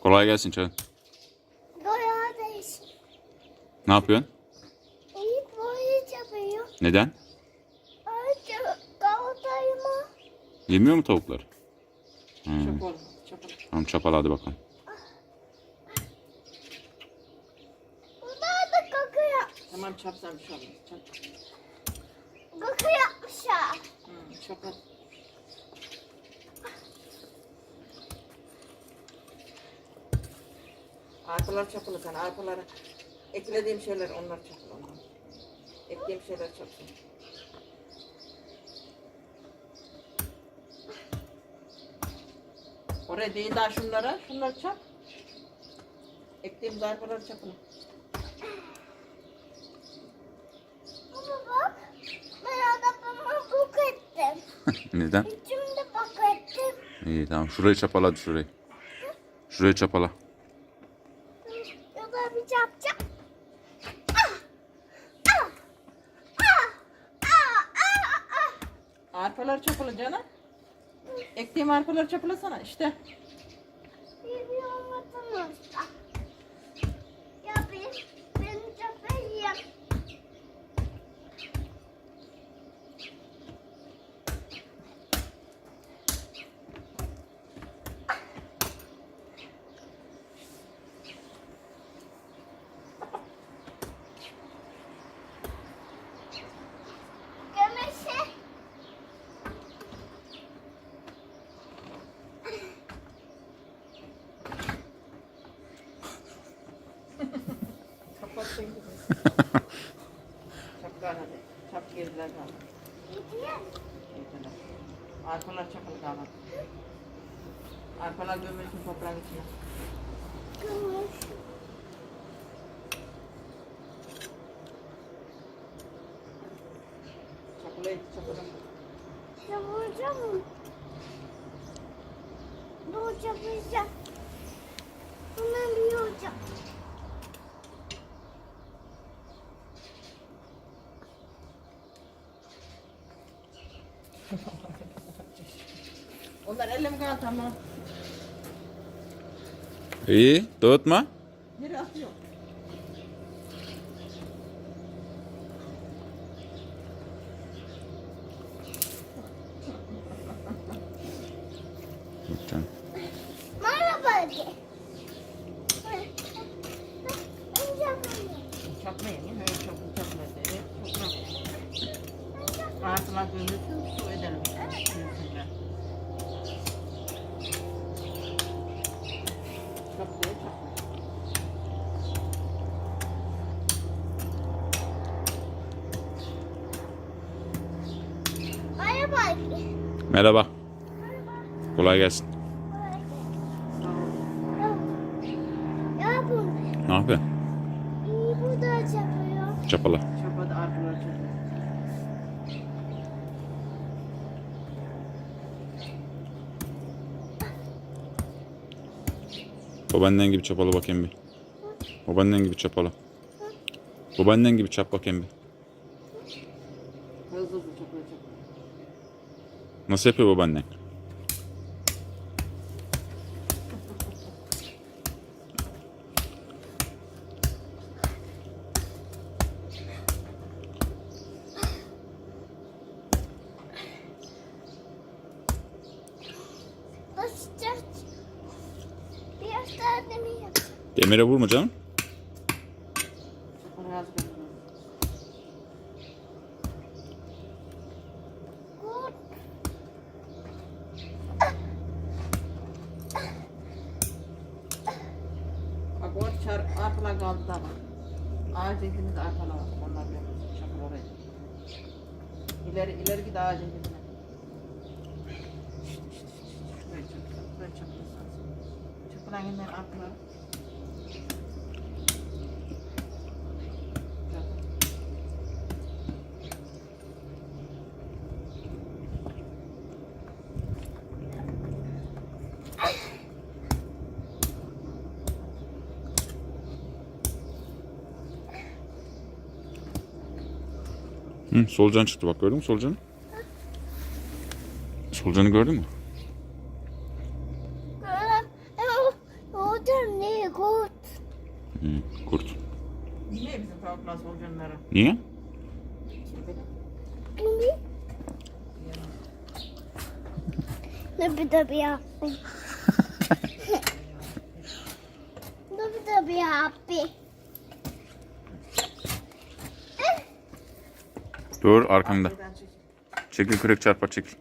Kolay gelsin Çağın. Doya değişik. Ne yapıyorsun? İyi boyu yapıyor. Neden? Ayrıca Galatasaray'ıma Yemiyor mu tavuklar? Hmm. Çöp olma. Tamam çapala hadi bakalım. bunlar da kaka, yap Tamam çapsan bir şey olmaz. Çap. kaka yapmışlar. Hı, çöp Arpalar çapılı sen. Arpaları eklediğim şeyler onlar çapılı. Onlar. Eklediğim şeyler çapsın. Oraya değil daha şunlara. Şunları çap. Ektiğimiz arpaları çapılı. Ama bak ben adamıma buk ettim. Neden? İçimde bak ettim. İyi tamam şurayı çapala hadi şurayı. Şurayı çapala. Ah! Arpalar çapılı canım. Ektiğim arpaları çapılasana işte. Bir olmadınız da. Ya bir beni çok iyi. Gömeşe. Kapattın gibi. Çapkar hadi. Çap girdiler kaldı. Gidiyor. Girdiler. Arpalar çapılı kaldı. Arpalar gömülsün toprağın içine. Gömeş. Çapılı et, çapılı. Ya vuracağım mı? Dur yapacağım. Bundan bir olacak. Onlar mi kaldı tamam. İyi dağıtma. Biri atıyor. Tamam. Merhaba de. Ben yapamıyorum. Çapma yemin. Öyle çapılı çapılı dedi. Arpalar gömülsün su edelim. Gömülsünler. Çapılı çapılı. Merhaba. Kolay gelsin. Ne yapıyorsun? iyi bu da yapıyor. Çapala. Çapada arpalar çapılı. Babaannen gibi çapala bakayım bir. Babaannen gibi çapala. Babaannen gibi çap bakayım bir. Nasıl yapıyor babaannen? Demire vurma canım. Bak o çar arpalar kaldı. Hı, solucan çıktı bak gördün mü solucanı? Solucanı gördün mü? Solucan ne kurt? Hı, kurt. Niye bizim tavuklar solucanlara? Niye? Ne bir de bir yaptım. Ne bir de bir yaptım. Dur. Şeyden çekil. Kürek çarpar çekil.